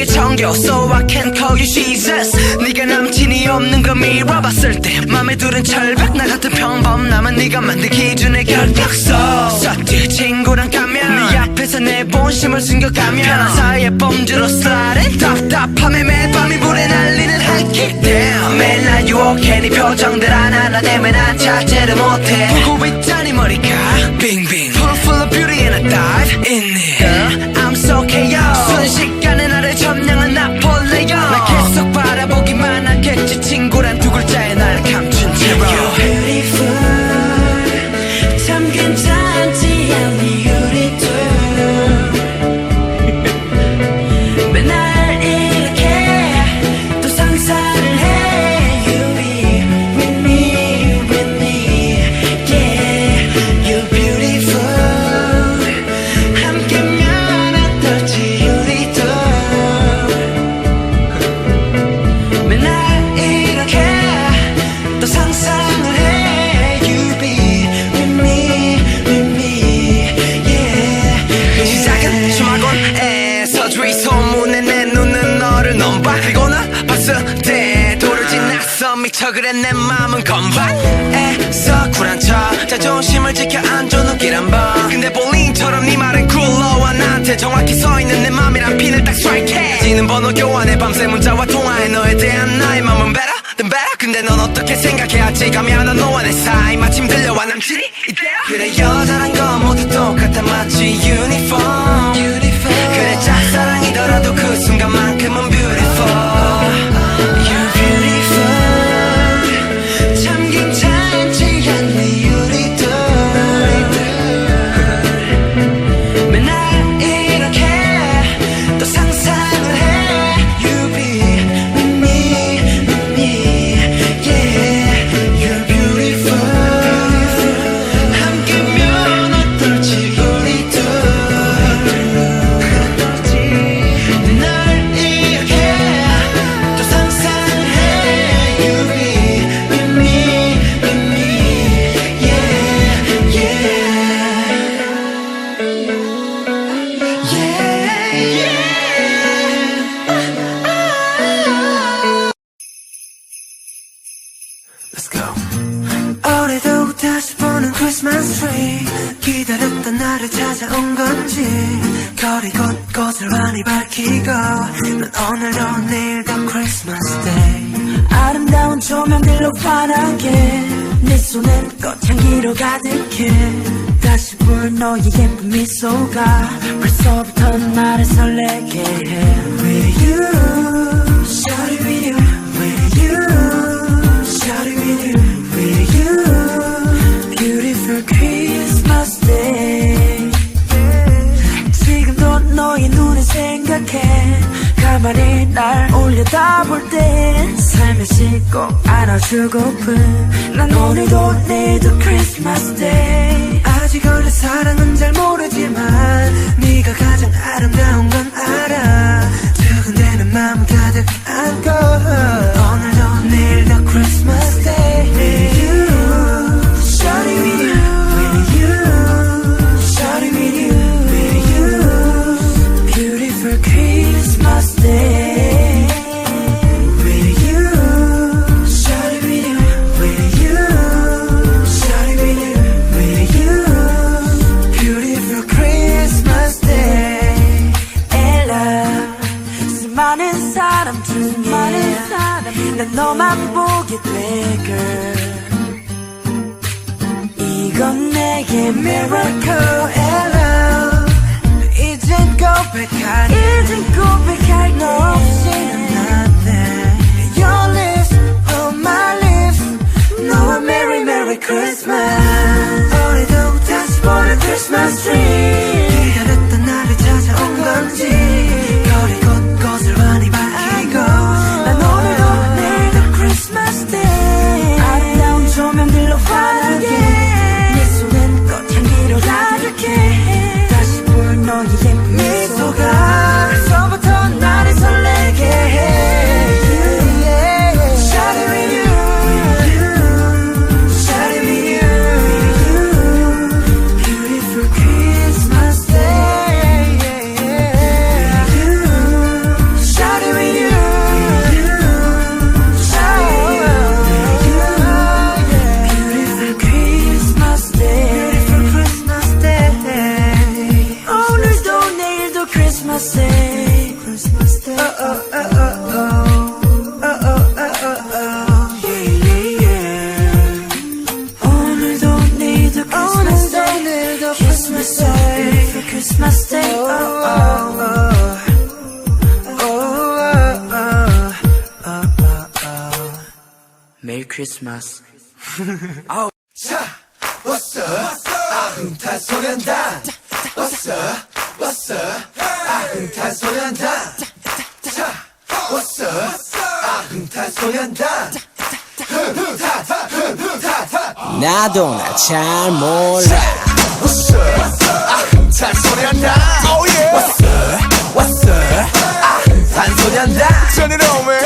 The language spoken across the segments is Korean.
내게 정겨 So I can call you Jesus. 네가 남친이 없는 거 밀어봤을 때 맘에 두른 철벽 나 같은 평범남은 네가 만든 기준의 결벽서. 썩지 친구랑 가면 네 앞에서 내 본심을 숨겨가면 편한 사이에 범주로 sliding 답답함에 매일 밤이 불에 날리는 한킥 down 매일 날 유혹해. 네 표정들 하나하나 내면 난 자제를 못해. 보고 있자니 머리가. 빙빙 full of beauty and I dive in it 미쳐 그래 내 맘은 건반에서 쿨한 척. 자존심을 지켜 안줘 눈길 한번. 근데 볼링처럼 네 말은 굴러와 나한테 정확히 서있는 내 맘이란 핀을 딱 스트라이크해 지는 번호 교환해 밤새 문자와 통화해. 너에 대한 나의 맘은 better than better. 근데 넌 어떻게 생각해야지? 가면 너와 내 사이 마침 들려와 남친이 이때야 그래 여자란 건 모두 똑같아. 마치 유 다시 보는 크리스마스 트리. 기다렸던 나를 찾아온 건지. 거리 곳곳을 많이 밝히고. 난 오늘도 내일도 크리스마스 데이 아름다운 조명들로 환하게. 내 손엔 꽃향기로 가득해. 다시 볼 너의 예쁜 미소가 벌써부터 나를 설레게 해. With you, shawty with you. With you, 날 올려다볼 때 살며시 꼭 안아주고픈 난 오늘도 내일도 크리스마스 데이 아직 어려 사랑은 잘 모르지만 네가 가장 아름다운 건 알아. 두근대는 마음 가득 안고 오늘 난 너만 보게 돼 girl. 이건 내게 Miracle Ella 이젠 고백하니 이젠 고백할 너 없이 메리 크리스마스 자, 왔어, 아흥탄 소년단. 왔어, 왔어, 아흥탄 소년단. 자, 왔어, 아흥탄 소년단. 흥흥타타, 흥흥타타. 나도 나 잘 몰라 왔어, 아흥탄 소년단. Oh yeah. 왔어, 왔어, 아흥탄 소년단. Turn it on, man.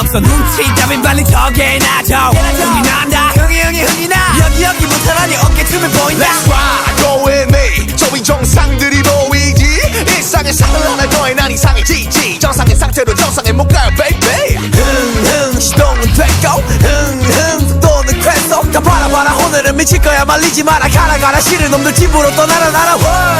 없어. 눈치 따윈 빨리 적해놔줘 흥이 난다. 흥이 흥이 흥이 나. 여기 여기부터라니 어깨춤을 보인다. Let's ride, go with me. 저위 정상들이 보이지? 일상의 상을 하나 더해. 난 이상해지지. 정상의 상태로 정상에 못 가요 baby. 흥흥 시동은 됐고. 흥흥 속도는 쾌속 다 봐라 봐라. 오늘은 미칠 거야. 말리지 마라. 가라 가라. 싫은 놈들 집으로 떠나라. 나라. 월